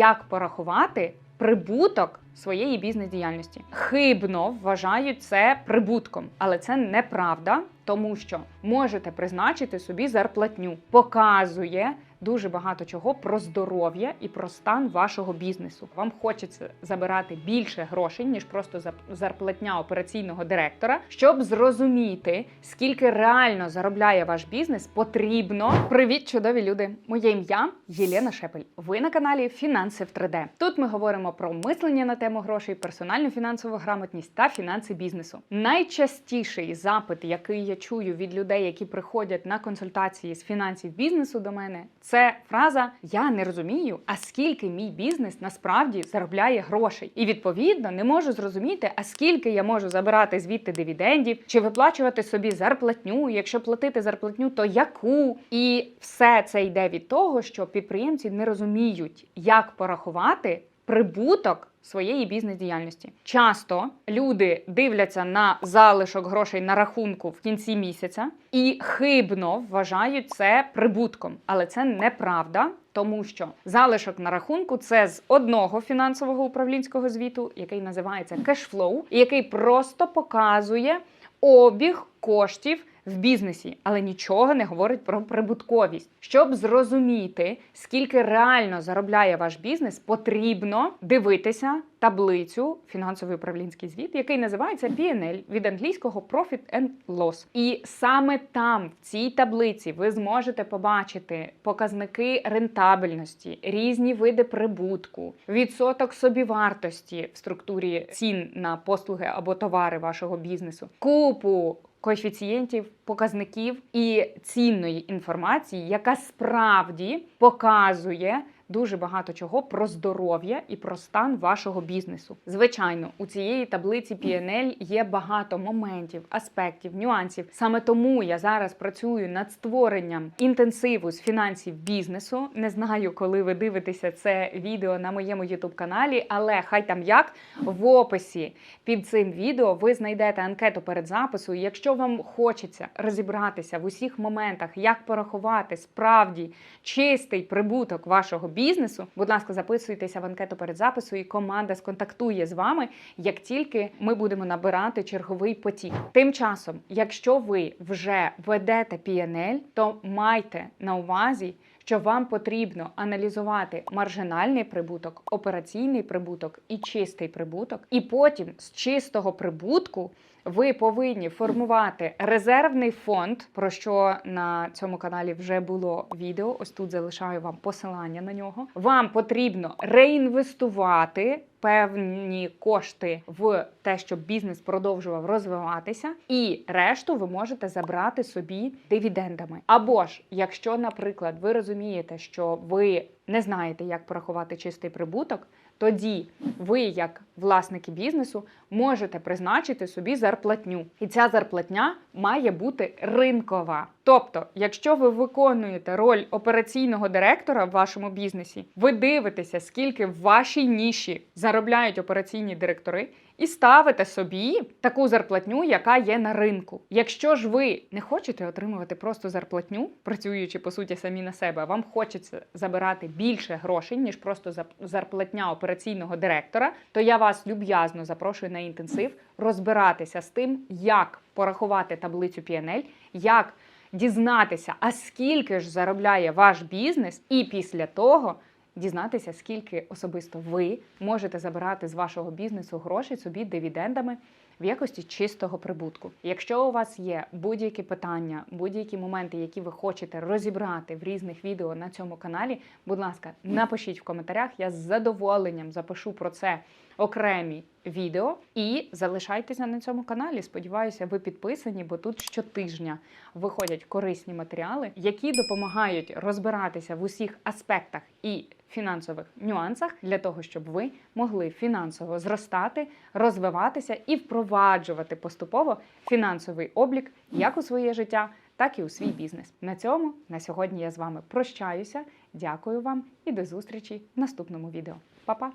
як порахувати прибуток своєї бізнес-діяльності. Хибно вважають це прибутком, але це неправда, тому що можете призначити собі зарплатню. Показує дуже багато чого про здоров'я і про стан вашого бізнесу. Вам хочеться забирати більше грошей, ніж просто зарплатня операційного директора, щоб зрозуміти, скільки реально заробляє ваш бізнес, потрібно. Привіт, чудові люди! Моє ім'я Єлена Шепель. Ви на каналі Фінанси в 3D. Тут ми говоримо про мислення на тему грошей, персональну фінансову грамотність та фінанси бізнесу. Найчастіший запит, який я чую від людей, які приходять на консультації з фінансів бізнесу до мене, фраза Я не розумію, а скільки мій бізнес насправді заробляє грошей. І відповідно не можу зрозуміти, а скільки я можу забирати звідти дивідендів, чи виплачувати собі зарплатню. Якщо платити зарплатню, то яку? І все це йде від того, що підприємці не розуміють, як порахувати прибуток своєї бізнес-діяльності. Часто люди дивляться на залишок грошей на рахунку в кінці місяця і хибно вважають це прибутком, але це неправда. Тому що залишок на рахунку це з одного фінансового управлінського звіту, який називається кешфлоу, і який просто показує обіг коштів в бізнесі, але нічого не говорить про прибутковість. Щоб зрозуміти, скільки реально заробляє ваш бізнес, потрібно дивитися таблицю фінансовий управлінський звіт, який називається P&L від англійського Profit and Loss. І саме там, в цій таблиці, ви зможете побачити показники рентабельності, різні види прибутку, відсоток собівартості в структурі цін на послуги або товари вашого бізнесу, купу коефіцієнтів, показників і цінної інформації, яка справді показує. Дуже багато чого про здоров'я і про стан вашого бізнесу. Звичайно, у цієї таблиці PNL є багато моментів, аспектів, нюансів. Саме тому я зараз працюю над створенням інтенсиву з фінансів бізнесу. Не знаю, коли ви дивитеся це відео на моєму youtube каналі, але хай там як в описі під цим відео ви знайдете анкету перед записом. І Якщо вам хочеться розібратися в усіх моментах, як порахувати справді чистий прибуток вашого бізнесу, будь ласка, записуйтеся в анкету перед записом, і команда сконтактує з вами, як тільки ми будемо набирати черговий потік. Тим часом, якщо ви вже ведете PNL, то майте на увазі. Що вам потрібно аналізувати маржинальний прибуток, операційний прибуток і чистий прибуток, і потім з чистого прибутку ви повинні формувати резервний фонд, про що на цьому каналі вже було відео. Ось тут залишаю вам посилання на нього. Вам потрібно реінвестувати. Певні кошти в те, щоб бізнес продовжував розвиватися, і решту ви можете забрати собі дивідендами. Або ж, якщо, наприклад, ви розумієте, що ви не знаєте, як порахувати чистий прибуток, тоді ви, як власники бізнесу, можете призначити собі зарплатню. І ця зарплатня має бути ринкова. Тобто, якщо ви виконуєте роль операційного директора в вашому бізнесі, ви дивитеся, скільки в вашій ніші заробляють операційні директори. І ставите собі таку зарплатню, яка є на ринку. Якщо ж ви не хочете отримувати просто зарплатню, працюючи по суті самі на себе, вам хочеться забирати більше грошей, ніж просто зарплатня операційного директора, то я вас люб'язно запрошую на інтенсив розбиратися з тим, як порахувати таблицю PNL, як дізнатися, а скільки ж заробляє ваш бізнес, і після того дізнатися, скільки особисто ви можете забирати з вашого бізнесу грошей собі дивідендами в якості чистого прибутку. Якщо у вас є будь-які питання, будь-які моменти, які ви хочете розібрати в різних відео на цьому каналі, будь ласка, напишіть в коментарях. Я з задоволенням запишу про це окремі відео і залишайтеся на цьому каналі. Сподіваюся, ви підписані, бо тут щотижня виходять корисні матеріали, які допомагають розбиратися в усіх аспектах і фінансових нюансах для того, щоб ви могли фінансово зростати, розвиватися і впроваджувати поступово фінансовий облік як у своє життя, так і у свій бізнес. На цьому на сьогодні я з вами прощаюся. Дякую вам і до зустрічі в наступному відео. Па-па!